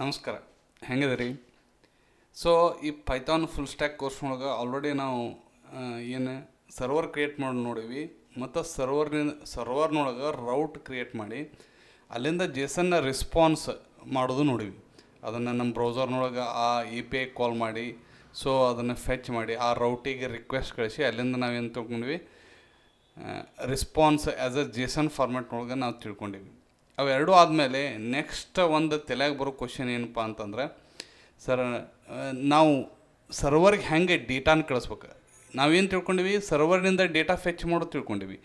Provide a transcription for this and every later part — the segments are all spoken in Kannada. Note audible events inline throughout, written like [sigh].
ನಮಸ್ಕಾರ. ಹೆಂಗದಿರಿ ಸೊ ಈ ಪೈಥಾನ್ ಫುಲ್ ಸ್ಟ್ಯಾಕ್ ಕೋರ್ಸ್ ಒಳಗೆ ಆಲ್ರೆಡಿ ನಾವು ಏನು ಸರ್ವರ್ ಕ್ರಿಯೇಟ್ ಮಾಡಿ ನೋಡೀವಿ, ಮತ್ತು ಸರ್ವರ್ನಿಂದ ಸರ್ವರ್ನೊಳಗೆ ರೌಟ್ ಕ್ರಿಯೇಟ್ ಮಾಡಿ, ಅಲ್ಲಿಂದ ಜೇಸನ್ನ ರೆಸ್ಪಾನ್ಸ್ ಮಾಡೋದು ನೋಡೀವಿ. ಅದನ್ನು ನಮ್ಮ ಬ್ರೌಸರ್ನೊಳಗೆ ಆ ಇ ಪಿ ಐ ಕಾಲ್ ಮಾಡಿ ಸೊ ಅದನ್ನು ಫೆಚ್ ಮಾಡಿ, ಆ ರೌಟಿಗೆ ರಿಕ್ವೆಸ್ಟ್ ಕಳಿಸಿ, ಅಲ್ಲಿಂದ ನಾವೇನು ತೊಗೊಂಡ್ವಿ ರೆಸ್ಪಾನ್ಸ್ ಆ್ಯಸ್ ಅ ಜೇಸನ್ ಫಾರ್ಮ್ಯಾಟ್ನೊಳಗೆ ನಾವು ತಿಳ್ಕೊಂಡಿವಿ. ಅವೆರಡೂ ಆದಮೇಲೆ ನೆಕ್ಸ್ಟ್ ಒಂದು ತಲೆಯಾಗ ಬರೋ ಕ್ವಶನ್ ಏನಪ್ಪ ಅಂತಂದ್ರೆ, ಸರ್ ನಾವು ಸರ್ವರ್ಗೆ ಹೆಂಗೆ ಡೇಟಾನ ಕಳಿಸ್ಬೇಕು? ನಾವೇನು ತಿಳ್ಕೊಂಡಿವಿ? ಸರ್ವರ್ನಿಂದ ಡೇಟಾ ಫೆಚ್ ಮಾಡೋದು ತಿಳ್ಕೊಂಡಿವಿ.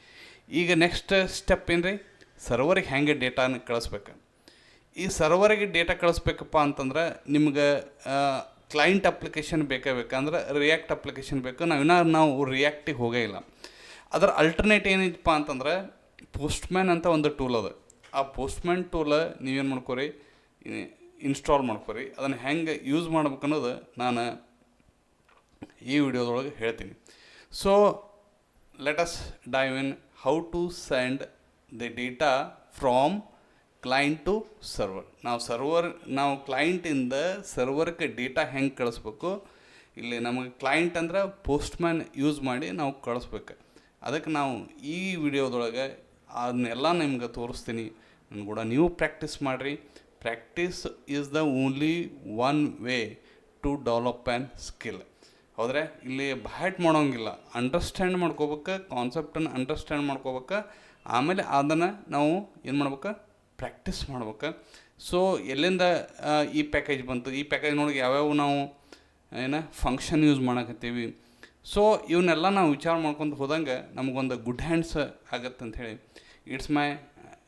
ಈಗ ನೆಕ್ಸ್ಟ್ ಸ್ಟೆಪ್ ಏನು ರೀ ಸರ್ವರ್ಗೆ ಹೆಂಗೆ ಡೇಟಾನ ಕಳಿಸ್ಬೇಕು? ಈ ಸರ್ವರಿಗೆ ಡೇಟಾ ಕಳಿಸ್ಬೇಕಪ್ಪ ಅಂತಂದ್ರೆ, ನಿಮ್ಗೆ ಕ್ಲೈಂಟ್ ಅಪ್ಲಿಕೇಶನ್ ಬೇಕೇ ಬೇಕಂದ್ರೆ ರಿಯಾಕ್ಟ್ ಅಪ್ಲಿಕೇಶನ್ ಬೇಕು. ನಾವಿನ್ನ ನಾವು ರಿಯಾಕ್ಟಿಗೆ ಹೋಗೇ ಇಲ್ಲ. ಅದರ ಅಲ್ಟರ್ನೇಟ್ ಏನೈತಪ್ಪ ಅಂತಂದ್ರೆ ಪೋಸ್ಟ್ಮ್ಯಾನ್ ಅಂತ ಒಂದು ಟೂಲ್ ಅದ. ಆ ಪೋಸ್ಟ್ಮ್ಯಾನ್ ಟೂಲ ನೀವೇನು ಮಾಡ್ಕೋರಿ? ಇನ್ಸ್ಟಾಲ್ ಮಾಡ್ಕೋರಿ. ಅದನ್ನು ಹೆಂಗೆ ಯೂಸ್ ಮಾಡ್ಬೇಕು ಅನ್ನೋದು ನಾನು ಈ ವಿಡಿಯೋದೊಳಗೆ ಹೇಳ್ತೀನಿ. So let us dive in how to send the data from client to server ನಾವು ಸರ್ವರ್ ನಾವು ಕ್ಲೈಂಟಿಂದ ಸರ್ವರ್ಗೆ ಡೇಟಾ ಹೆಂಗೆ ಕಳಿಸ್ಬೇಕು? ಇಲ್ಲಿ ನಮಗೆ ಕ್ಲೈಂಟ್ ಅಂದ್ರೆ ಪೋಸ್ಟ್ಮ್ಯಾನ್ ಯೂಸ್ ಮಾಡಿ ನಾವು ಕಳಿಸ್ಬೇಕು. ಅದಕ್ಕೆ ನಾವು ಈ ವಿಡಿಯೋದೊಳಗೆ ಅದನ್ನೆಲ್ಲ ನಿಮ್ಗೆ ತೋರಿಸ್ತೀನಿ. ನನ್ನ ಕೂಡ ನೀವು ಪ್ರಾಕ್ಟೀಸ್ ಮಾಡಿರಿ. Practice is the only one way to develop an skill ಹೌದ್ರೆ, ಇಲ್ಲಿ ಬ್ಯಾಟ್ ಮಾಡೋಂಗಿಲ್ಲ. ಅಂಡರ್ಸ್ಟ್ಯಾಂಡ್ ಮಾಡ್ಕೋಬೇಕು ಕಾನ್ಸೆಪ್ಟನ್ನು ಅಂಡರ್ಸ್ಟ್ಯಾಂಡ್ ಮಾಡ್ಕೋಬೇಕು. ಆಮೇಲೆ ಅದನ್ನು ನಾವು ಏನು ಮಾಡ್ಬೇಕು? ಪ್ರಾಕ್ಟೀಸ್ ಮಾಡ್ಬೇಕು. ಸೊ ಎಲ್ಲಿಂದ ಈ ಪ್ಯಾಕೇಜ್ ಬಂತು? ಈ ಪ್ಯಾಕೇಜ್ ನೋಡಿ ಯಾವ್ಯಾವ ನಾವು, ಏನು ಫಂಕ್ಷನ್ ಯೂಸ್ ಮಾಡಕತ್ತೀವಿ? ಸೊ ಇವನ್ನೆಲ್ಲ ನಾವು ವಿಚಾರ ಮಾಡ್ಕೊಂಡು ಹೋದಂಗೆ ನಮಗೊಂದು ಗುಡ್ ಹ್ಯಾಂಡ್ಸ್ ಆಗತ್ತೆ ಅಂತ ಹೇಳಿ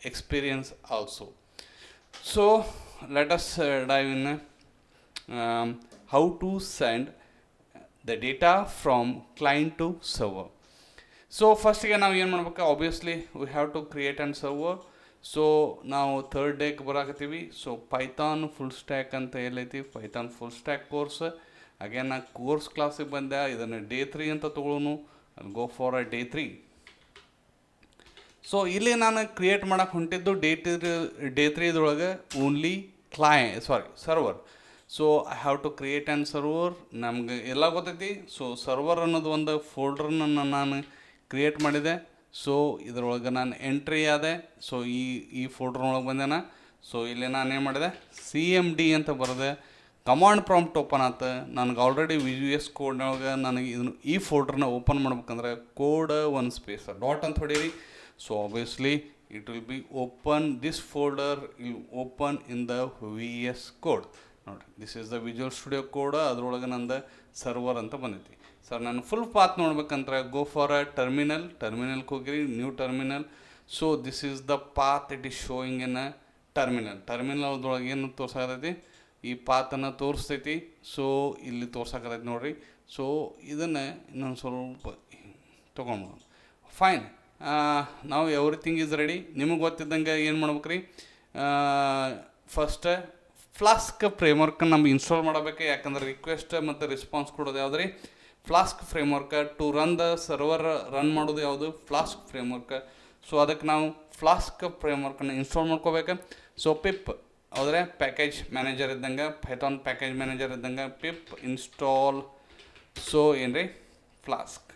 it's also. Experience also so let us dive in how to send the data from client to server so ಫಸ್ಟಿಗೆ ನಾವು ಏನು ಮಾಡ್ಬೇಕು? Obviously we have to create and server so ನಾವು ಥರ್ಡ್ ಡೇಗೆ ಬರಾಕತ್ತೀವಿ. ಸೊ ಪೈಥಾನ್ ಫುಲ್ ಸ್ಟ್ಯಾಕ್ ಅಂತ ಎಲ್ಲೈತಿ. Python full stack course again ನಾ ಕೋರ್ಸ್ ಕ್ಲಾಸಿಗೆ ಬಂದೆ. ಇದನ್ನು ಡೇ ತ್ರೀ ಅಂತ ತೊಗೊಳೋನು. Go for a day three so ಇಲ್ಲಿ ನಾನು ಕ್ರಿಯೇಟ್ ಮಾಡಕ್ಕೆ ಹೊಂಟಿದ್ದು ಡೇ ತ್ರೀ ಡೇ ತ್ರೀದೊಳಗೆ only ಕ್ಲಾಯ್ sorry server so I have to create and server ನಮ್ಗೆ ಎಲ್ಲ ಗೊತ್ತೈತಿ. ಸೊ ಸರ್ವರ್ ಅನ್ನೋದು ಒಂದು ಫೋಲ್ಡ್ರನ್ನ ನಾನು ಕ್ರಿಯೇಟ್ ಮಾಡಿದೆ. ಸೊ ಇದರೊಳಗೆ ನಾನು ಎಂಟ್ರಿ ಆದೆ. ಸೊ ಈ ಈ ಫೋಲ್ಡ್ರೊಳಗೆ ಬಂದೆ ಸೊ ಇಲ್ಲಿ ನಾನು ಏನು ಮಾಡಿದೆ? ಸಿ ಎಂ ಡಿ ಅಂತ ಬರೆದೆ. ಕಮಾಂಡ್ ಪ್ರಾಂಪ್ಟ್ ಓಪನ್ ಆಯ್ತು ನನಗೆ ಆಲ್ರೆಡಿ ವಿ ಯು ಎಸ್ ಕೋಡ್ನೊಳಗೆ ನನಗೆ ಇದನ್ನು ಈ ಫೋಲ್ಡ್ರನ್ನ ಓಪನ್ ಮಾಡ್ಬೇಕಂದ್ರೆ ಕೋಡ್ ಒನ್ ಸ್ಪೇಸ್ ಡಾಟ್ ಅಂತ ಹೊಡೀರಿ. So obviously it will open this folder it'll open in the V S code ನೋಡಿರಿ this is the Visual Studio Code ಅದರೊಳಗೆ ನಂದು ಸರ್ವರ್ ಅಂತ ಬಂದೈತಿ. ಸರ್ ನಾನು ಫುಲ್ ಪಾತ್ ನೋಡ್ಬೇಕಂದ್ರೆ ಗೋ ಫಾರ್ ಅ ಟರ್ಮಿನಲ್ ಟರ್ಮಿನಲ್ಗೆ ಹೋಗಿರಿ new terminal so this is the path it is showing in a terminal terminal ಅದ್ರೊಳಗೆ ಏನು ತೋರ್ಸಾಕತೈತಿ ಈ ಪಾತನ್ನು ತೋರಿಸ್ತೈತಿ. ಸೊ ಇಲ್ಲಿ ತೋರ್ಸಾಕತೈತಿ ನೋಡ್ರಿ. ಸೊ ಇದನ್ನು ಇನ್ನೊಂದು ಸ್ವಲ್ಪ ತೊಗೊಂಡು ಫೈನ್ ನಾವು ಎವ್ರಿಥಿಂಗ್ ಈಸ್ ರೆಡಿ ನಿಮಗೆ ಗೊತ್ತಿದ್ದಂಗೆ ಏನು ಮಾಡ್ಬೇಕು ರೀ ಫಸ್ಟ್ ಫ್ಲಾಸ್ಕ್ ಫ್ರೇಮ್ವರ್ಕ್ ನಮ್ಗೆ ಇನ್ಸ್ಟಾಲ್ ಮಾಡಬೇಕು. ಯಾಕಂದ್ರೆ ರಿಕ್ವೆಸ್ಟ್ ಮತ್ತು ರೆಸ್ಪಾನ್ಸ್ ಕೊಡೋದು ಯಾವುದು ರೀ Flask framework to run the server run ಮಾಡೋದು ಯಾವುದು? ಫ್ಲಾಸ್ಕ್ ಫ್ರೇಮ್ವರ್ಕ್ ಸೊ ಅದಕ್ಕೆ ನಾವು ಫ್ಲಾಸ್ಕ್ ಫ್ರೇಮ್ವರ್ಕನ್ನು ಇನ್ಸ್ಟಾಲ್ ಮಾಡ್ಕೋಬೇಕು. ಸೊ ಪಿಪ್ ಹೌದ್ರೆ ಪ್ಯಾಕೇಜ್ ಮ್ಯಾನೇಜರ್ ಇದ್ದಂಗೆ ಪೈಥಾನ್ ಪ್ಯಾಕೇಜ್ ಮ್ಯಾನೇಜರ್ ಇದ್ದಂಗೆ ಪಿಪ್ ಇನ್ಸ್ಟಾಲ್ ಸೊ ಏನು ರೀ ಫ್ಲಾಸ್ಕ್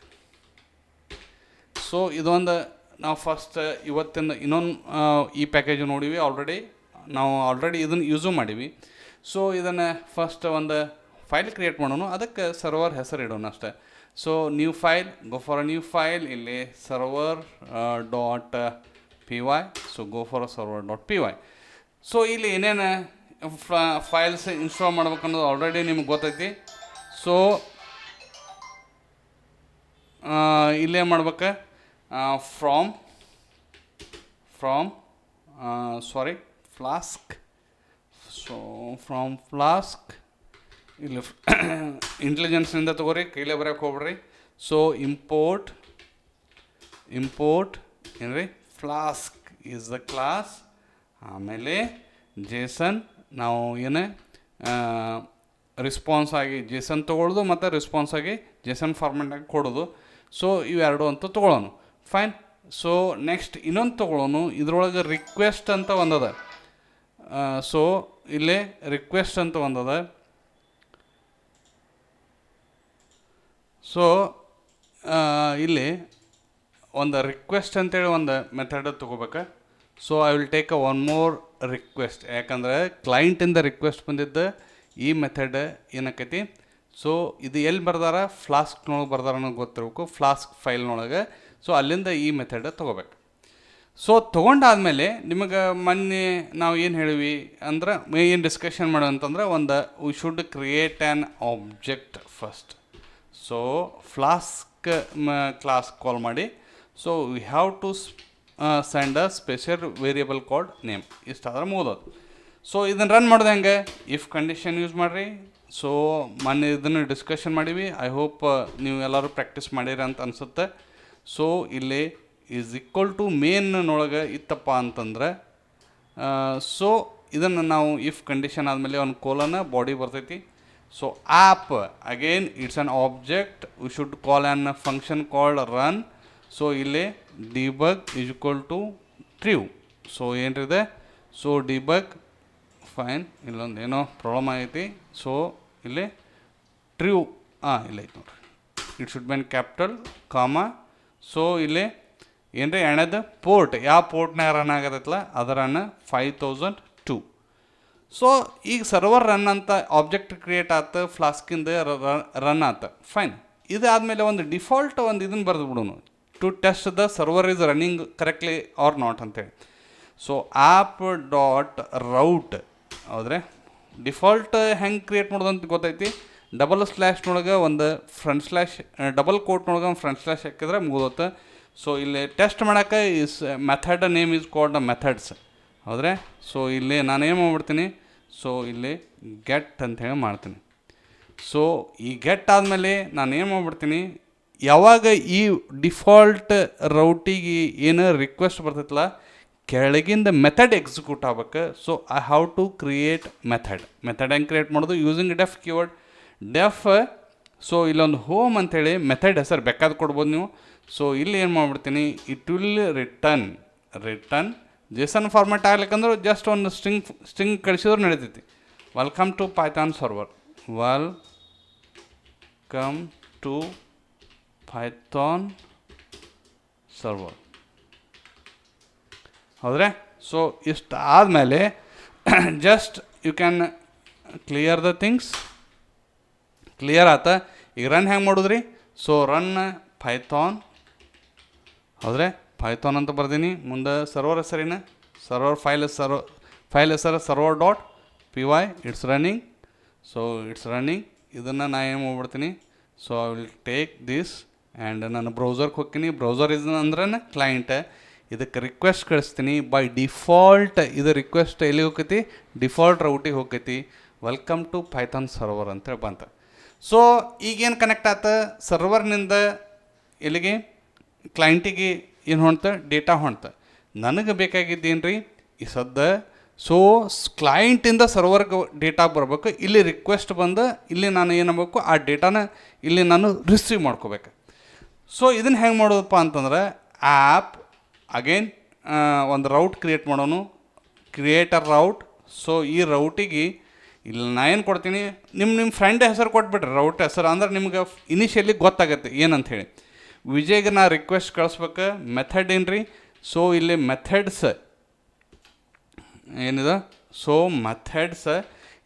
ಸೊ ಇದೊಂದು ನಾವು ಫಸ್ಟ್ ಇವತ್ತಿನ ಇನ್ನೊಂದು ಈ ಪ್ಯಾಕೇಜ್ ನೋಡಿವಿ ಆಲ್ರೆಡಿ ನಾವು ಆಲ್ರೆಡಿ ಇದನ್ನು ಯೂಸು ಮಾಡೀವಿ. ಸೊ ಇದನ್ನು ಫಸ್ಟ್ ಒಂದು ಫೈಲ್ ಕ್ರಿಯೇಟ್ ಮಾಡೋಣ. ಅದಕ್ಕೆ ಸರ್ವರ್ ಹೆಸರು ಇಡೋಣ ಅಷ್ಟೇ. So new file go for a new file ಇಲ್ಲಿ server dot P Y so go for a server dot P Y so ಇಲ್ಲಿ ಏನೇನು ಫೈಲ್ಸ್ ಇನ್ಸ್ಟಾಲ್ ಮಾಡ್ಬೇಕನ್ನೋದು ಆಲ್ರೆಡಿ ನಿಮ್ಗೆ ಗೊತ್ತೈತಿ. ಸೊ ಇಲ್ಲೇ ಮಾಡ್ಬೇಕು? From from sorry Flask so from Flask ಇಲ್ಲಿ ಇಂಟೆಲಿಜೆನ್ಸ್ನಿಂದ [coughs] ತಗೋರಿ, ಕೈಲೇ ಬರೋಕ್ಕೆ ಹೋಗ್ಬೇಡ್ರಿ. ಸೊ ಇಂಪೋರ್ಟ್ ಇಂಪೋರ್ಟ್ ಏನು ರೀ ಫ್ಲಾಸ್ಕ್ ಈಸ್ ದ ಕ್ಲಾಸ್ ಆಮೇಲೆ ಜೇಸನ್ ನಾವು ಏನು ರಿಸ್ಪಾನ್ಸ್ ಆಗಿ ಜೇಸನ್ ತೊಗೊಳ್ಳೋದು ಮತ್ತು ರೆಸ್ಪಾನ್ಸ್ ಆಗಿ ಜೇಸನ್ ಫಾರ್ಮೆಟಾಗಿ ಕೊಡೋದು. ಸೊ ಇವೆರಡು ಅಂತ ತೊಗೊಳ್ಳೋಣ. ಫೈನ್ ಸೊ ನೆಕ್ಸ್ಟ್ ಇನ್ನೊಂದು ತೊಗೊಳ್ಳೋನು ಇದ್ರೊಳಗೆ ರಿಕ್ವೆಸ್ಟ್ ಅಂತ ಒಂದದ. ಸೊ ಇಲ್ಲಿ ರಿಕ್ವೆಸ್ಟ್ ಅಂತ ಒಂದದ. ಸೊ ಇಲ್ಲಿ ಒಂದು ರಿಕ್ವೆಸ್ಟ್ ಅಂತೇಳಿ ಒಂದು ಮೆಥಡ್ ತೊಗೋಬೇಕು. So I will take a one more request ಯಾಕಂದ್ರೆ ಕ್ಲೈಂಟಿಂದ ರಿಕ್ವೆಸ್ಟ್ ಬಂದಿದ್ದ ಈ ಮೆಥಡ್ ಏನಕ್ಕೈತಿ ಸೊ ಇದು ಎಲ್ಲಿ ಬರ್ದಾರ? ಫ್ಲಾಸ್ಕ್ನೊಳಗೆ ಬರ್ದಾರ ಅನ್ನೋದು ಗೊತ್ತಿರಬೇಕು. ಫ್ಲಾಸ್ಕ್ ಫೈಲ್ನೊಳಗೆ ಸೊ ಅಲ್ಲಿಂದ ಈ ಮೆಥಡ ತೊಗೋಬೇಕು. ಸೊ ತೊಗೊಂಡಾದಮೇಲೆ ನಿಮಗೆ ಮೊನ್ನೆ ನಾವು ಏನು ಹೇಳಿವಿ ಅಂದ್ರೆ ಏನು ಡಿಸ್ಕಷನ್ ಮಾಡೋ ಅಂತಂದ್ರೆ ಒಂದು we should create an object first so Flask class call ಮಾಡಿ. So we have to send a special variable called name ಇಷ್ಟಾದ್ರೆ ಮುಗಿದೋದು ಸೊ ಇದನ್ನು ರನ್ ಮಾಡೋದು ಹೆಂಗೆ? ಇಫ್ ಕಂಡೀಷನ್ ಯೂಸ್ ಮಾಡಿರಿ. ಸೊ ಮೊನ್ನೆ ಇದನ್ನು ಡಿಸ್ಕಷನ್ ಮಾಡೀವಿ. ಐ ಹೋಪ್ ನೀವು ಎಲ್ಲರೂ ಪ್ರಾಕ್ಟೀಸ್ ಮಾಡಿರಿ ಅಂತ ಅನಿಸುತ್ತೆ. ಸೊ ಇಲ್ಲಿ ಈಸ್ ಈಕ್ವಲ್ ಟು ಮೇನ್ನೊಳಗೆ ಇತ್ತಪ್ಪ ಅಂತಂದ್ರೆ ಸೊ ಇದನ್ನು ನಾವು ಇಫ್ ಕಂಡೀಷನ್ ಆದಮೇಲೆ ಒಂದು ಕೋಲನ ಬಾಡಿ ಬರ್ತೈತಿ. So app again it's an object we should call an function called run so ಇಲ್ಲಿ debug is equal to true so ಏನಿದೆ ಸೊ ಡಿಬಗ್ ಫೈನ್ ಇಲ್ಲೊಂದು ಏನೋ ಪ್ರಾಬ್ಲಮ್ ಆಗೈತಿ. ಸೊ ಇಲ್ಲಿ ಟ್ರಿವ್ ಹಾಂ ಇಲ್ಲ ಐತೆ ನೋಡ್ರಿ it should be capital comma so ಇಲ್ಲಿ ಏನ್ರಿ? ಎಣದ ಪೋರ್ಟ್ ಯಾವ ಪೋರ್ಟ್ನಾಗ ರನ್ ಆಗತ್ತಲ್ಲ? ಅದರನ್ನ ಫೈವ್ ತೌಸಂಡ್ ಟೂ ಸೊ ಈಗ ಸರ್ವರ್ ರನ್ ಅಂತ ಆಬ್ಜೆಕ್ಟ್ ಕ್ರಿಯೇಟ್ ಆತ ಫ್ಲಾಸ್ಕಿಂದ ರನ್ ಆತ. ಫೈನ್ ಇದಾದಮೇಲೆ ಒಂದು ಡಿಫಾಲ್ಟ್ ಒಂದು ಇದನ್ನು ಬರೆದು ಬಿಡೋನು. To test the server is running correctly or not ಅಂತೇಳಿ. ಸೊ ಆ್ಯಪ್ ಡಾಟ್ ರೌಟ್ ಹೌದ್ರೆ? ಡಿಫಾಲ್ಟ್ ಹೆಂಗೆ ಕ್ರಿಯೇಟ್ ಮಾಡೋದು ಅಂತ ಗೊತ್ತೈತಿ? ಡಬಲ್ ಸ್ಲ್ಯಾಶ್ನೊಳಗೆ ಒಂದು ಫ್ರಂಟ್ ಸ್ಲ್ಯಾಶ್ ಡಬಲ್ ಕೋಟ್ನೊಳಗೆ ಒಂದು ಫ್ರಂಟ್ ಸ್ಲ್ಯಾಶ್ ಹಾಕಿದ್ರೆ ಮುಗಿದೋತ್ತೆ ಸೊ ಇಲ್ಲಿ ಟೆಸ್ಟ್ ಮಾಡೋಕ್ಕೆ is method name is called methods ಹೌದ್ರೆ? ಸೊ ಇಲ್ಲಿ ನಾನು ಏನು ಮಾಡ್ಬಿಡ್ತೀನಿ? ಸೊ ಇಲ್ಲಿ ಗೆಟ್ ಅಂತ ಹೇಳಿ ಮಾಡ್ತೀನಿ. ಸೊ ಈ ಗೆಟ್ ಆದಮೇಲೆ ನಾನು ಏನು ಮಾಡ್ಬಿಡ್ತೀನಿ? ಯಾವಾಗ ಈ ಡಿಫಾಲ್ಟ್ ರೌಟಿಗೆ ಏನು ರಿಕ್ವೆಸ್ಟ್ ಬರ್ತೈತಲ್ಲ, ಕೆಳಗಿಂದ ಮೆಥಡ್ ಎಕ್ಸಿಕ್ಯೂಟ್ ಆಗ್ಬೇಕು. So I have to create method method ಹೆಂಗೆ ಕ್ರಿಯೇಟ್ ಮಾಡೋದು? Using def keyword def so ಇಲ್ಲೊಂದು ಹೋಮ್ ಅಂಥೇಳಿ ಮೆಥಡ್ ಹೆಸರು ಬೇಕಾದ ಕೊಡ್ಬೋದು ನೀವು. ಸೊ ಇಲ್ಲಿ ಏನು ಮಾಡ್ಬಿಡ್ತೀನಿ? It will return return JSON format ಆಗ್ಲಿಕ್ಕಂದ್ರೆ just ಒಂದು ಸ್ಟ್ರಿಂಗ್ ಸ್ಟ್ರಿಂಗ್ ಕಳಿಸಿದ್ರು ನಡೀತೈತಿ. Welcome to Python server welcome to Python server ಹೌದ್ರೆ? ಸೊ ಇಷ್ಟು ಆದಮೇಲೆ just you can clear the things clear ಆತ? ಈಗ ರನ್ ಹೆಂಗೆ ಮಾಡೋದ್ರಿ? ಸೊ ರನ್ ಪೈಥಾನ್ ಹೌದ್ರೆ? ಪೈಥಾನ್ ಅಂತ ಬರ್ದೀನಿ. ಮುಂದೆ ಸರ್ವರ್ ಹೆಸರಿನ? ಸರ್ವರ್ ಫೈಲ್ ಸರ್ವ ಫೈಲ್ ಹೆಸರು server dot P Y it's running so it's running ಇದನ್ನು ನಾ ಏನು ಮಾಡ್ಬಿಡ್ತೀನಿ? So I will take this and ನಾನು ಬ್ರೌಸರ್ಗೆ ಹೋಗ್ತೀನಿ. ಬ್ರೌಸರ್ ಇಸ್ ಅಂದ್ರೆ ಕ್ಲೈಂಟ್ ಇದಕ್ಕೆ ರಿಕ್ವೆಸ್ಟ್ ಕಳಿಸ್ತೀನಿ. ಬೈ ಡಿಫಾಲ್ಟ್ ಇದು ರಿಕ್ವೆಸ್ಟ್ ಎಲ್ಲಿ ಹೋಗ್ತೈತಿ? ಡಿಫಾಲ್ಟ್ ರೌಟಿಗೆ ಹೋಗ್ತೈತಿ. ವೆಲ್ಕಮ್ ಟು ಪೈಥಾನ್ ಸರ್ವರ್ ಅಂತೇಳಿ ಬಂತ. ಸೊ ಈಗೇನು ಕನೆಕ್ಟ್ ಆತ? ಸರ್ವರ್ನಿಂದ ಎಲ್ಲಿಗೆ? ಕ್ಲೈಂಟಿಗೆ ಏನು ಹೊಣ್ತ ಡೇಟಾ ಹೊಣ್ತ ನನಗೆ ಬೇಕಾಗಿದ್ದೇನು ರೀ ಈ ಸದ್ದ ಸೊ ಕ್ಲೈಂಟಿಂದ ಸರ್ವರ್ಗೆ ಡೇಟಾ ಬರಬೇಕು. ಇಲ್ಲಿ ರಿಕ್ವೆಸ್ಟ್ ಬಂದು, ಇಲ್ಲಿ ನಾನು ಏನು ಮಾಡಬೇಕು? ಆ ಡೇಟಾನ ಇಲ್ಲಿ ನಾನು ರಿಸೀವ್ ಮಾಡ್ಕೋಬೇಕು. ಸೊ ಇದನ್ನು ಹೆಂಗೆ ಮಾಡೋದಪ್ಪ ಅಂತಂದ್ರೆ ಆ್ಯಪ್ ಅಗೇನ್ ಒಂದು ರೌಟ್ ಕ್ರಿಯೇಟ್ ಮಾಡೋನು. ಕ್ರಿಯೇಟರ್ ರೌಟ್ ಸೊ ಈ ರೌಟಿಗೆ ಇಲ್ಲಿ, ನಾ ಏನು ಕೊಡ್ತೀನಿ? ನಿಮ್ಮ ನಿಮ್ಮ ಫ್ರೆಂಡ್ ಹೆಸರು ಕೊಟ್ಬಿಟ್ರಿ, ರೌಟ್ ಹೆಸರು, ಅಂದ್ರೆ ನಿಮ್ಗೆ ಇನಿಷಿಯಲಿ ಗೊತ್ತಾಗತ್ತೆ ಏನಂತ ಹೇಳಿ ವಿಜಯ್ಗೆ ನಾ ರಿಕ್ವೆಸ್ಟ್ ಕಳಿಸ್ಬೇಕು ಮೆಥಡ್ ಏನು ರೀ ಸೊ ಇಲ್ಲಿ ಮೆಥಡ್ಸ್ ಏನಿದೆ? ಸೊ ಮೆಥಡ್ಸ್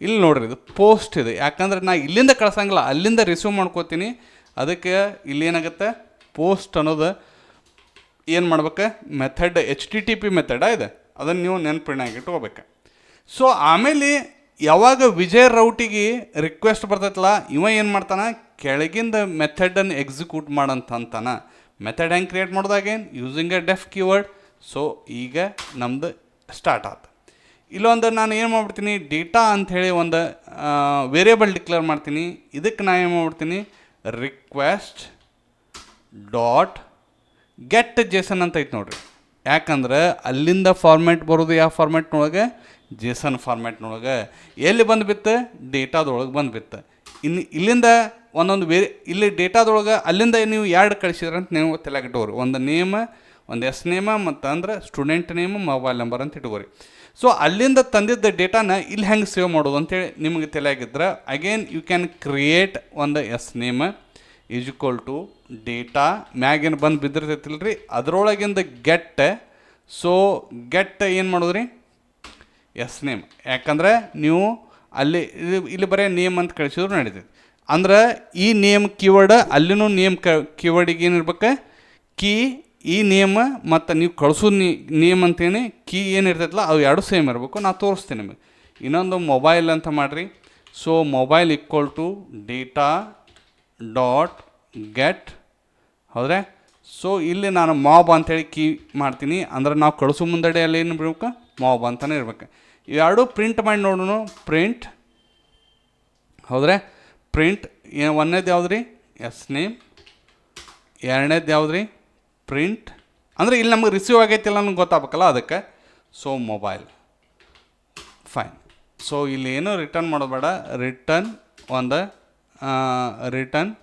ಇಲ್ಲಿ ನೋಡ್ರಿ, ಇದು ಪೋಸ್ಟ್ ಇದೆ. ಯಾಕಂದ್ರೆ ನಾ ಇಲ್ಲಿಂದ ಕಳ್ಸಂಗಿಲ್ಲ, ಅಲ್ಲಿಂದ ರಿಸೀವ್ ಮಾಡ್ಕೋತೀನಿ. ಅದಕ್ಕೆ ಇಲ್ಲಿ ಏನಾಗುತ್ತೆ? ಪೋಸ್ಟ್ ಅನ್ನೋದು ಏನು ಮಾಡ್ಬೇಕು? Method H T T P ಮೆಥಡ ಇದೆ? ಅದನ್ನು ನೀವು ನೆನಪಿನಾಗ ಇಟ್ಕೋಬೇಕು. ಸೊ ಆಮೇಲೆ ಯಾವಾಗ ವಿಜಯ್ ರೌಟಿಗೆ ರಿಕ್ವೆಸ್ಟ್ ಬರ್ತೈತಲ್ಲ, ಇವ ಏನು ಮಾಡ್ತಾನೆ? ಕೆಳಗಿಂದ ಮೆಥಡನ್ನು ಎಕ್ಸಿಕ್ಯೂಟ್ ಮಾಡಂತ ಅಂತಾನ ಮೆಥಡ್ ಹೆಂಗೆ create ಮಾಡೋದಾಗೇನು? Using a def keyword so ಈಗ ನಮ್ದು ಸ್ಟಾರ್ಟ್ ಆಯ್ತು ಇಲ್ಲೊಂದು ನಾನು ಏನು ಮಾಡ್ಬಿಡ್ತೀನಿ? ಡೇಟಾ ಅಂಥೇಳಿ ಒಂದು ವೇರಿಯೇಬಲ್ ಡಿಕ್ಲೇರ್ ಮಾಡ್ತೀನಿ. ಇದಕ್ಕೆ ನಾನು ಏನು ಮಾಡ್ಬಿಡ್ತೀನಿ? ರಿಕ್ವೆಸ್ಟ್ ಡಾಟ್ ಗೆಟ್ ಜೇಸನ್ ಅಂತ ಐತೆ ನೋಡ್ರಿ. ಯಾಕಂದ್ರೆ ಅಲ್ಲಿಂದ ಫಾರ್ಮ್ಯಾಟ್ ಬರೋದು ಯಾವ ಫಾರ್ಮ್ಯಾಟ್ನೊಳಗೆ ಜೇಸನ್ ಫಾರ್ಮ್ಯಾಟ್ನೊಳಗೆ ಎಲ್ಲಿ ಬಂದು ಬಿತ್ತು? ಡೇಟಾದೊಳಗೆ ಬಂದು ಬಿತ್ತು. ಇನ್ನು ಇಲ್ಲಿಂದ ಒಂದೊಂದು ಬೇರೆ ಇಲ್ಲಿ ಡೇಟಾದೊಳಗೆ ಅಲ್ಲಿಂದ ನೀವು ಎರಡು ಕಳಿಸಿದ್ರೆ ಅಂತ ನೀವು ತಲೆಗಿಟ್ಟವ್ರಿ ಒಂದು ನೇಮ್, ಒಂದು ಎಸ್ ನೇಮ, ಮತ್ತು ಅಂದ್ರೆ ಸ್ಟೂಡೆಂಟ್ ನೇಮ್, ಮೊಬೈಲ್ ನಂಬರ್ ಅಂತ ಇಟ್ಕೋರಿ. ಸೊ ಅಲ್ಲಿಂದ ತಂದಿದ್ದ ಡೇಟಾನ ಇಲ್ಲಿ ಹೆಂಗೆ ಸೇವ್ ಮಾಡೋದು ಅಂತೇಳಿ ನಿಮಗೆ ತಲೆಯಾಗಿದ್ರೆ. ಅಗೇನ್ ಯು ಕ್ಯಾನ್ ಕ್ರಿಯೇಟ್ ಒಂದು S name is equal to data ಮ್ಯಾಗಿನ ಬಂದು ಬಿದ್ದಿರ್ತೈತಿಲ್ಲ ರೀ ಅದರೊಳಗಿಂದ ಗೆಟ್ ಸೊ ಗೆಟ್ ಏನು ಮಾಡೋದ್ರಿ? S name. ಯಾಕಂದ್ರೆ ನೀವು ಅಲ್ಲಿ ಇಲ್ಲಿ ಬರೀ ನೇಮ್ ಅಂತ ಕಳಿಸಿದ್ರು ನಡೀತೈತಿ. ಅಂದ್ರೆ ಈ ನೇಮ್ ಕೀವರ್ಡ್ ಅಲ್ಲಿನೂ ನೇಮ್ ಕ ಕೀವರ್ಡಿಗೆ ಏನಿರ್ಬೇಕು ಕೀ, ಈ ನೇಮ್ ಮತ್ತು ನೀವು ಕಳಿಸೋ ನೇಮ್ ಅಂತೇಳಿ ಕೀ ಏನು ಇರ್ತೈತಲ್ಲ, ಅವು ಎರಡು ಸೇಮ್ ಇರಬೇಕು. ನಾ ತೋರಿಸ್ತೀನಿ ನಿಮಗೆ. ಇನ್ನೊಂದು ಮೊಬೈಲ್ ಅಂತ ಮಾಡಿರಿ. So mobile equal to data dot get ಹೌದ್ರೆ? ಸೊ ಇಲ್ಲಿ ನಾನು ಮಾಬ್ ಅಂತೇಳಿ ಕೀ ಮಾಡ್ತೀನಿ. ಅಂದ್ರೆ ನಾವು ಕಳಿಸೋ ಮುಂದಡೆ ಅಲ್ಲಿ ಏನು ಇರ್ಬೇಕು? ಮಾಬ್ ಅಂತಲೇ ಇರಬೇಕು. ಎರಡು ಪ್ರಿಂಟ್ ಮಾಡಿ ನೋಡೋಣ ಪ್ರಿಂಟ್ ಹೌದ್ರೆ? ಪ್ರಿಂಟ್ ಒಂದನೇದು ಯಾವ್ದು ರೀ ಎಸ್ ನೇಮ್. ಎರಡನೇದು ಯಾವ್ದು ರೀ ಪ್ರಿಂಟ್ ಅಂದರೆ ಇಲ್ಲಿ ನಮಗೆ ರಿಸೀವ್ ಆಗೈತಿಲ್ಲ ನನಗೆ ಗೊತ್ತಾಗಬೇಕಲ್ಲ ಅದಕ್ಕೆ. ಸೊ ಮೊಬೈಲ್ ಫೈನ್ ಸೊ ಇಲ್ಲಿ ಏನು ರಿಟರ್ನ್ ಮಾಡೋದು ಬೇಡ. ರಿಟರ್ನ್ ಒಂದು ರಿಟರ್ನ್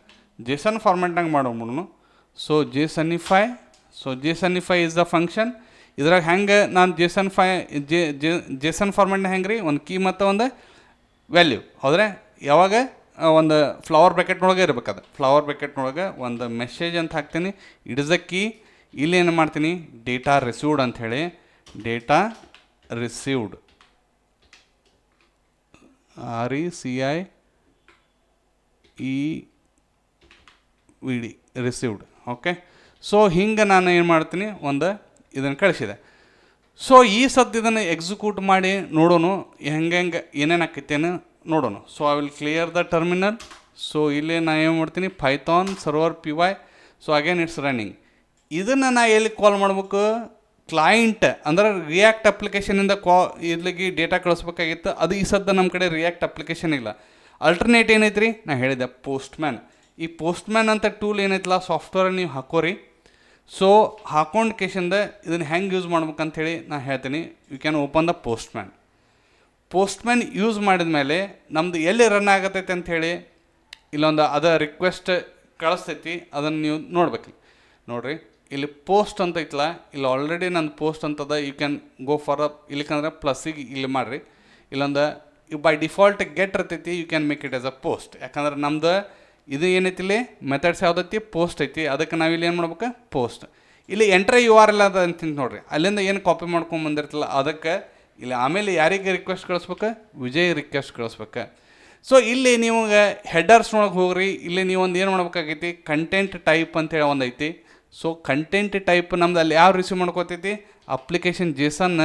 ಜೇಸನ್ ಫಾರ್ಮೆಟ್ನಾಗ ಮಾಡೋಣ so jsonify so jsonify is the function ಇದ್ರಾಗ ಹೆಂಗೆ ನಾನು ಜೇಸನ್ ಫೈ ಜೆ ಜೇಸನ್ ಫಾರ್ಮೆಟ್ನ ಹೆಂಗೆ ರೀ ಒಂದು ಕೀ ಮತ್ತು ಒಂದು ವ್ಯಾಲ್ಯೂ ಹೌದ್ರೆ? ಯಾವಾಗ? ಒಂದು ಫ್ಲವರ್ ಬಕೆಟ್ನೊಳಗೆ ಇರ್ಬೇಕು ಅದು. ಫ್ಲವರ್ ಬ್ಯಾಕೆಟ್ನೊಳಗೆ ಒಂದು ಮೆಸೇಜ್ ಅಂತ ಹಾಕ್ತೀನಿ. ಇಟ್ ಇಸ್ ದ ಕೀ ಇಲ್ಲಿ ಏನು ಮಾಡ್ತೀನಿ? ಡೇಟಾ ರಿಸೀವ್ಡ್ ಅಂತ ಹೇಳಿ. Data received R E C I E V D received okay so ಹಿಂಗೆ ನಾನು ಏನು ಮಾಡ್ತೀನಿ? ಒಂದು ಇದನ್ನು ಕಳಿಸಿದೆ. ಸೊ ಈ ಸದ್ದು ಇದನ್ನು ಎಕ್ಸಿಕ್ಯೂಟ್ ಮಾಡಿ ನೋಡೋಣ ಹೆಂಗೆ ಹೆಂಗೆ ಏನೇನು ಆಕೈತೇನು ನೋಡೋಣ so I will clear the terminal so ಇಲ್ಲಿ ನಾ ಏನು ಮಾಡ್ತೀನಿ? Python server P Y so again it's running ಇದನ್ನು ನಾ ಎಲ್ಲಿ ಕಾಲ್ ಮಾಡ್ಬೇಕು? ಕ್ಲೈಂಟ್ ಅಂದ್ರೆ ರಿಯಾಕ್ಟ್ ಅಪ್ಲಿಕೇಶನಿಂದ ಕಾ ಇಲ್ಲಿಗೆ ಡೇಟಾ ಕಳಿಸ್ಬೇಕಾಗಿತ್ತು. ಅದು ಈ ಸದ್ದ ನಮ್ಮ ಕಡೆ ರಿಯಾಕ್ಟ್ ಅಪ್ಲಿಕೇಶನ್ ಇಲ್ಲ. ಅಲ್ಟರ್ನೇಟ್ ಏನೈತ್ರಿ? ನಾ ಹೇಳಿದೆ ಪೋಸ್ಟ್ಮ್ಯಾನ್ ಈ ಪೋಸ್ಟ್ಮ್ಯಾನ್ ಅಂತ ಟೂಲ್ ಏನೈತಲ್ಲ ಸಾಫ್ಟ್ವೇರ್ ನೀವು ಹಾಕೋರಿ. ಸೊ ಹಾಕೊಂಡು ಕೇಶಿಂದ ಇದನ್ನು ಹೆಂಗೆ ಯೂಸ್ ಮಾಡ್ಬೇಕಂಥೇಳಿ ನಾನು ಹೇಳ್ತೀನಿ. You can open the Postman Postman use ಮಾಡಿದ ಮೇಲೆ ನಮ್ದು ಎಲ್ಲಿ ರನ್ ಆಗತೈತೆ ಅಂಥೇಳಿ ಇಲ್ಲೊಂದು ಅದ ರಿಕ್ವೆಸ್ಟ್ ಕಳಿಸ್ತೈತಿ, ಅದನ್ನು ನೀವು ನೋಡ್ಬೇಕು ನೋಡಿರಿ, ಇಲ್ಲಿ ಪೋಸ್ಟ್ ಅಂತ ಐತಲ್ಲ ಇಲ್ಲಿ ಆಲ್ರೆಡಿ ನನ್ನ ಪೋಸ್ಟ್ ಅಂತದ you can go for a ಇಲ್ಲಿಕಂದ್ರೆ ಪ್ಲಸ್ಸಿಗೆ ಇಲ್ಲಿ ಮಾಡಿರಿ. ಇಲ್ಲೊಂದು ಬೈ ಡಿಫಾಲ್ಟ್ ಗೆಟ್ ಇರ್ತೈತಿ you can make it as a post ಯಾಕಂದ್ರೆ ನಮ್ದು ಇದು ಏನೈತಿ ಇಲ್ಲಿ? ಮೆಥಡ್ಸ್ ಯಾವ್ದೈತಿ? ಪೋಸ್ಟ್ ಐತಿ. ಅದಕ್ಕೆ ನಾವು ಇಲ್ಲಿ ಏನು ಮಾಡ್ಬೇಕು? ಪೋಸ್ಟ್ ಇಲ್ಲಿ ಎಂಟ್ರ ಯು ಆರ್ ಎಲ್ ಅದ ಅಂತ ನೋಡ್ರಿ. ಅಲ್ಲಿಂದ ಏನು ಕಾಪಿ ಮಾಡ್ಕೊಂಡು ಬಂದಿರ್ತಲ್ಲ, ಅದಕ್ಕೆ ಇಲ್ಲಿ ಆಮೇಲೆ ಯಾರಿಗೆ ರಿಕ್ವೆಸ್ಟ್ ಕಳಿಸ್ಬೇಕು? ವಿಜಯ್ ರಿಕ್ವೆಸ್ಟ್ ಕಳಿಸ್ಬೇಕು. ಸೊ ಇಲ್ಲಿ ನೀವು ಹೆಡರ್ಸ್ನೊಳಗೆ ಹೋಗ್ರಿ. ಇಲ್ಲಿ ನೀವು ಒಂದು ಏನು ಮಾಡ್ಬೇಕಾಗೈತಿ? ಕಂಟೆಂಟ್ ಟೈಪ್ ಅಂತೇಳಿ ಒಂದು ಐತಿ. ಸೊ ಕಂಟೆಂಟ್ ಟೈಪ್ ನಮ್ದು ಅಲ್ಲಿ ಯಾವ ರಿಸೀವ್ ಮಾಡ್ಕೋತೈತಿ? ಅಪ್ಲಿಕೇಶನ್ ಜೇಸನ್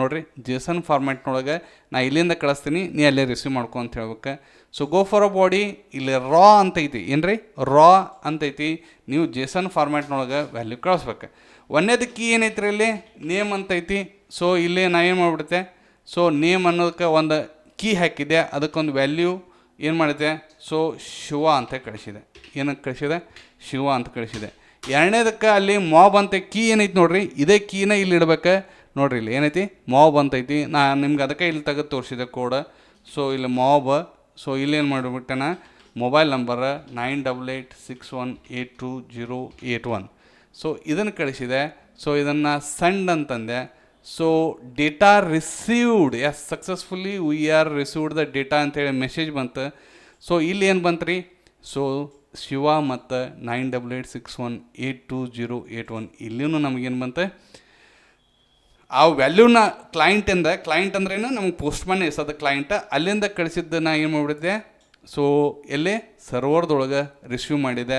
ನೋಡ್ರಿ. ಜೇಸನ್ ಫಾರ್ಮ್ಯಾಟ್ನೊಳಗೆ ನಾ ಇಲ್ಲಿಂದ ಕಳಿಸ್ತೀನಿ. ನೀ ಅಲ್ಲೇ ರಿಸೀವ್ ಮಾಡ್ಕೊ ಅಂತ ಹೇಳ್ಬೇಕು. So go for a body ಇಲ್ಲಿ ರಾ ಅಂತೈತಿ. ಏನು ರೀ ರಾ ಅಂತೈತಿ. ನೀವು ಜೇಸನ್ ಫಾರ್ಮ್ಯಾಟ್ನೊಳಗೆ ವ್ಯಾಲ್ಯೂ ಕಳಿಸ್ಬೇಕು. ಒಂದೇದು ಕೀ ರೀ ಇಲ್ಲಿ? ನೇಮ್ ಅಂತೈತಿ. ಸೊ ಇಲ್ಲಿ ನಾ ಏನು ಮಾಡಿಬಿಡುತ್ತೆ ಸೊ ನೇಮ್ ಅನ್ನೋದಕ್ಕೆ ಒಂದು ಕೀ ಹಾಕಿದೆ. ಅದಕ್ಕೊಂದು ವ್ಯಾಲ್ಯೂ ಏನು ಮಾಡಿದೆ? ಸೊ ಶಿವ ಅಂತ ಕಳಿಸಿದೆ. ಏನಕ್ಕೆ ಕಳಿಸಿದೆ? ಶಿವ ಅಂತ ಕಳಿಸಿದೆ. ಎರಡನೇದಕ್ಕೆ ಅಲ್ಲಿ ಮಾಬ್ ಅಂತ ಕೀ ಏನೈತಿ ನೋಡ್ರಿ? ಇದೇ ಕೀನ ಇಲ್ಲಿ ಇಡ್ಬೇಕು. ನೋಡ್ರಿ ಇಲ್ಲಿ ಏನೈತಿ? ಮಾಬ್ ಅಂತೈತಿ. ನಾ ನಿಮ್ಗೆ ಅದಕ್ಕೆ ಇಲ್ಲಿ ತೆಗೆದು ತೋರಿಸಿದೆ ಕೋಡ್ ಸೊ ಇಲ್ಲಿ ಮಾಬ್ ಸೊ ಇಲ್ಲೇನು ಮಾಡಿಬಿಟ್ಟೆನ? Mobile number nine double eight six one eight two zero eight one so ಇದನ್ನು ಕಳಿಸಿದೆ. ಸೊ ಇದನ್ನು ಸೆಂಡ್ ಅಂತಂದೆ. So data received is successfully we are received the data ಅಂತೇಳಿ ಮೆಸೇಜ್ ಬಂತು. ಸೊ ಇಲ್ಲಿ ಏನು ಬಂತು ರೀ ಸೊ ಶಿವ ಮತ್ತು nine double eight six one eight two zero eight one ಇಲ್ಲಿಯೂ ನಮಗೇನು ಬಂತು? ಆ ವ್ಯಾಲ್ಯೂನ ಕ್ಲೈಂಟಿಂದ ಕ್ಲೈಂಟ್ ಅಂದ್ರೇನು ನಮಗೆ ಪೋಸ್ಟ್ಮನ್ ಎಸದ ಕ್ಲೈಂಟ್ ಅಲ್ಲಿಂದ ಕಳಿಸಿದ್ದು ನಾ ಏನು ಮಾಡಿಬಿಟ್ಟಿದ್ದೆ ಸೊ ಎಲ್ಲಿ? ಸರ್ವರ್ದೊಳಗೆ ರಿಸೀವ್ ಮಾಡಿದೆ.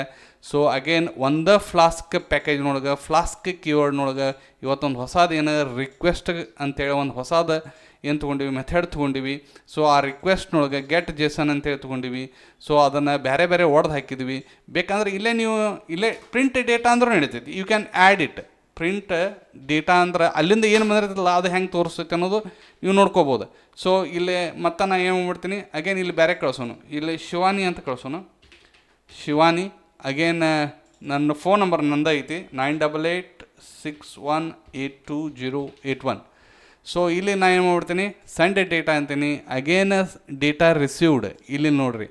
ಸೊ ಅಗೇನ್ ಒಂದು ಫ್ಲಾಸ್ಕ್ ಪ್ಯಾಕೇಜ್ನೊಳಗೆ ಫ್ಲಾಸ್ಕ್ ಕೀವರ್ಡ್ನೊಳಗೆ ಇವತ್ತೊಂದು ಹೊಸದು ಏನು? ರಿಕ್ವೆಸ್ಟ್ ಅಂತೇಳಿ ಒಂದು ಹೊಸದು ಏನು ತೊಗೊಂಡಿವಿ? ಮೆಥಡ್ ತೊಗೊಂಡಿವಿ. ಸೊ ಆ ರಿಕ್ವೆಸ್ಟ್ನೊಳಗೆ ಗೆಟ್ ಜೇಸನ್ ಅಂತೇಳಿ ತೊಗೊಂಡಿವಿ. ಸೊ ಅದನ್ನು ಬೇರೆ ಬೇರೆ ಒಡೆದು ಹಾಕಿದ್ವಿ. ಬೇಕಂದ್ರೆ ಇಲ್ಲೇ ನೀವು, ಇಲ್ಲೇ ಪ್ರಿಂಟ್ ಡೇಟಾ ಅಂದ್ರೂ ನಡೀತೈತಿ. You can add it print data ಅಂದ್ರೆ ಅಲ್ಲಿಂದ ಏನು ಬಂದಿರ್ತಲ್ಲ ಅದು ಹೆಂಗೆ ತೋರಿಸ್ತೈತೆ ಅನ್ನೋದು ನೀವು ನೋಡ್ಕೋಬೋದು. ಸೊ ಇಲ್ಲಿ ಮತ್ತೆ ನಾನು ಏನು ಮಾಡ್ತೀನಿ ಅಗೇನ್ ಇಲ್ಲಿ ಬೇರೆ ಕಳಿಸೋನು. ಇಲ್ಲಿ ಶಿವಾನಿ ಅಂತ ಕಳಿಸೋನು. ಶಿವಾನಿ ಅಗೇನ್ ನನ್ನ ಫೋನ್ ನಂಬರ್ ನಂದ ಐತಿ. Nine double eight six one eight two zero eight one so ಇಲ್ಲಿ ನಾನು ಏನು ಮಾಡ್ಬಿಡ್ತೀನಿ? ಸಂಡೇ ಡೇಟಾ ಅಂತೀನಿ. ಅಗೇನ್ ಡೇಟಾ ರಿಸೀವ್ಡ್ ಇಲ್ಲಿ ನೋಡ್ರಿ.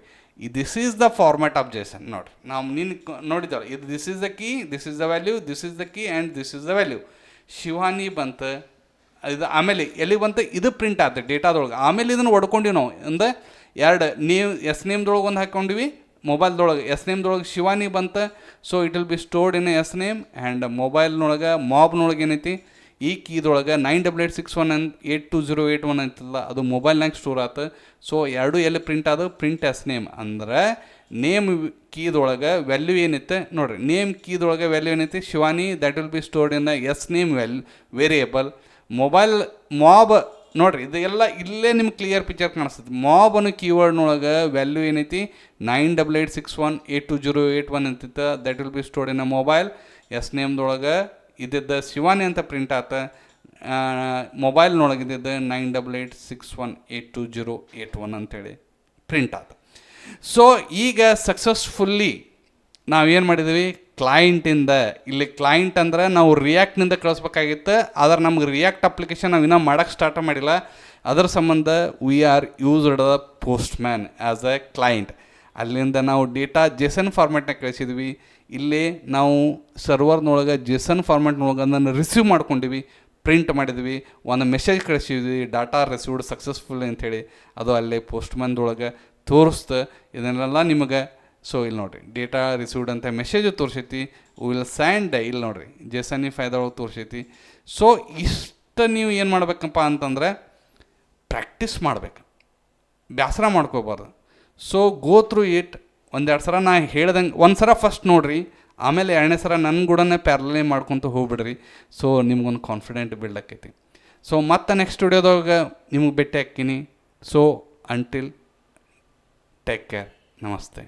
This is the format of JSON ನೋಡಿ ನಾವು ನೀನು ನೋಡಿದ್ದೇವೆ ಇದು this is the key this is the value this is the key and this is the value Shivani ಬಂತು, ಇದು ಆಮೇಲೆ ಎಲ್ಲಿ ಬಂತು? ಇದು ಪ್ರಿಂಟ್ ಆಯ್ತು ಡೇಟಾದೊಳಗೆ. ಆಮೇಲೆ ಇದನ್ನು ಒಡ್ಕೊಂಡಿವಿ ನಾವು. ಅಂದ್ರೆ ಎರಡು, ನೇಮ್, ಎಸ್ ನೇಮ್ದೊಳಗೆ ಒಂದು ಹಾಕ್ಕೊಂಡಿವಿ, ಮೊಬೈಲ್ದೊಳಗೆ ಎಸ್ ನೇಮ್ದೊಳಗೆ ಶಿವಾನಿ ಬಂತು. So it will be stored in S name and ಮೊಬೈಲ್ನೊಳಗೆ ಮಾಬ್ನೊಳಗೆ ಏನೈತಿ? ಈ ಕೀದೊಳಗೆ nine double eight six one ಅನ್ eight two zero eight one ಅಂತಲ್ಲ. ಅದು ಮೊಬೈಲ್ನಾಗ ಸ್ಟೋರ್ ಆತು. ಸೊ ಎರಡು ಎಲ್ಲಿ ಪ್ರಿಂಟ್ ಆದ ಪ್ರಿಂಟ್ ಎಸ್ ನೇಮ್ ಅಂದ್ರೆ ನೇಮ್ ಕೀದೊಳಗೆ ವ್ಯಾಲ್ಯೂ ಏನೈತೆ ನೋಡಿರಿ ನೇಮ್ ಕೀದೊಳಗೆ ವ್ಯಾಲ್ಯೂ ಏನೈತಿ Shivani that will be stored in the s name val variable mobile mob ಇದು ಇದೆಲ್ಲ ಇಲ್ಲೇ ನಿಮ್ಗೆ ಕ್ಲಿಯರ್ ಪಿಕ್ಚರ್ ಕಾಣಿಸ್ತದೆ. ಮಾಬ್ ಅನ್ನೋ ಕೀವರ್ಡ್ನೊಳಗೆ ವ್ಯಾಲ್ಯೂ ಏನೈತಿ? Nine double eight six one, eight two zero eight one ಅಂತಿತ್ತು. That will be stored in a mobile s ನೇಮ್ದೊಳಗೆ ಇದ್ದಿದ್ದ ಶಿವಾನಿ ಅಂತ ಪ್ರಿಂಟ್ ಆತ ಮೊಬೈಲ್ ಇದ್ದಿದ್ದು nine double eight six one eight two zero eight one ಅಂತೇಳಿ ಪ್ರಿಂಟ್ ಆತ. ಸೊ ಈಗ ಸಕ್ಸಸ್ಫುಲ್ಲಿ ನಾವೇನು ಮಾಡಿದ್ವಿ? ಕ್ಲೈಂಟಿಂದ ಇಲ್ಲಿ ಕ್ಲೈಂಟ್ ಅಂದ್ರೆ ನಾವು ರಿಯಾಕ್ಟ್ನಿಂದ ಕಳಿಸ್ಬೇಕಾಗಿತ್ತು, ಆದ್ರೆ ನಮ್ಗೆ ರಿಯಾಕ್ಟ್ ಅಪ್ಲಿಕೇಶನ್ ನಾವು ಇನ್ನೂ ಮಾಡೋಕ್ಕೆ ಸ್ಟಾರ್ಟ್ ಮಾಡಿಲ್ಲ. ಅದರ ಸಂಬಂಧ we are used the Postman as a client ಅಲ್ಲಿಂದ ನಾವು ಡೇಟಾ ಜೆಸನ್ ಫಾರ್ಮ್ಯಾಟ್ನಾಗ ಕಳಿಸಿದ್ವಿ. ಇಲ್ಲಿ ನಾವು ಸರ್ವರ್ನೊಳಗೆ ಜೇಸನ್ ಫಾರ್ಮ್ಯಾಟ್ನೊಳಗೆ ಅದನ್ನು ರಿಸೀವ್ ಮಾಡ್ಕೊಂಡಿವಿ ಪ್ರಿಂಟ್ ಮಾಡಿದ್ವಿ, ಒಂದು ಮೆಸೇಜ್ ಕಳಿಸಿದ್ವಿ ಡಾಟಾ ರಿಸೀವ್ಡ್ ಸಕ್ಸಸ್ಫುಲ್ ಅಂಥೇಳಿ ಅದು ಅಲ್ಲೇ ಪೋಸ್ಟ್ ಮ್ಯಾನ್ದೊಳಗೆ ತೋರಿಸ್ತು ಇದನ್ನೆಲ್ಲ ನಿಮಗೆ ಸೊ ಇಲ್ಲಿ ನೋಡಿರಿ ಡೇಟಾ ರಿಸೀವ್ಡ್ ಅಂತ ಮೆಸೇಜು ತೋರಿಸೈತಿ ವಿಲ್ ಸ್ಯಾಂಡ್ ಇಲ್ಲಿ ನೋಡಿರಿ ಜೇಸನಿ ಫೈದೊಳಗೆ ತೋರಿಸೈತಿ. ಸೊ ಇಷ್ಟು ನೀವು ಏನು ಮಾಡ್ಬೇಕಪ್ಪ ಅಂತಂದ್ರೆ ಪ್ರಾಕ್ಟೀಸ್ ಮಾಡ್ಬೇಕು. ಬ್ಯಾಸರ ಮಾಡ್ಕೋಬಾರ್ದು. ಸೊ ಗೋ ಥ್ರೂ ಇಟ್ ಒಂದೆರಡು ಸಲ ನಾ ಹೇಳ್ದಂಗೆ, ಒಂದು ಸಲ ಫಸ್ಟ್ ನೋಡಿರಿ, ಆಮೇಲೆ ಎರಡನೇ ಸಲ ನನ್ನ ಕೂಡನೇ ಪ್ಯಾರಲೇ ಮಾಡ್ಕೊತ ಹೋಗ್ಬಿಡ್ರಿ. ಸೊ ನಿಮ್ಗೊಂದು ಕಾನ್ಫಿಡೆಂಟ್ ಬಿಲ್ಡ್ ಆಕೈತಿ ಸೊ ಮತ್ತೆ ನೆಕ್ಸ್ಟ್ ಸ್ಟುಡಿಯೋದಾಗ ನಿಮಗೆ ಭೇಟಿ ಹಾಕ್ತೀನಿ. ಸೊ ಅಂಟಿಲ್ ಟೇಕ್ ಕೇರ್ ನಮಸ್ತೆ.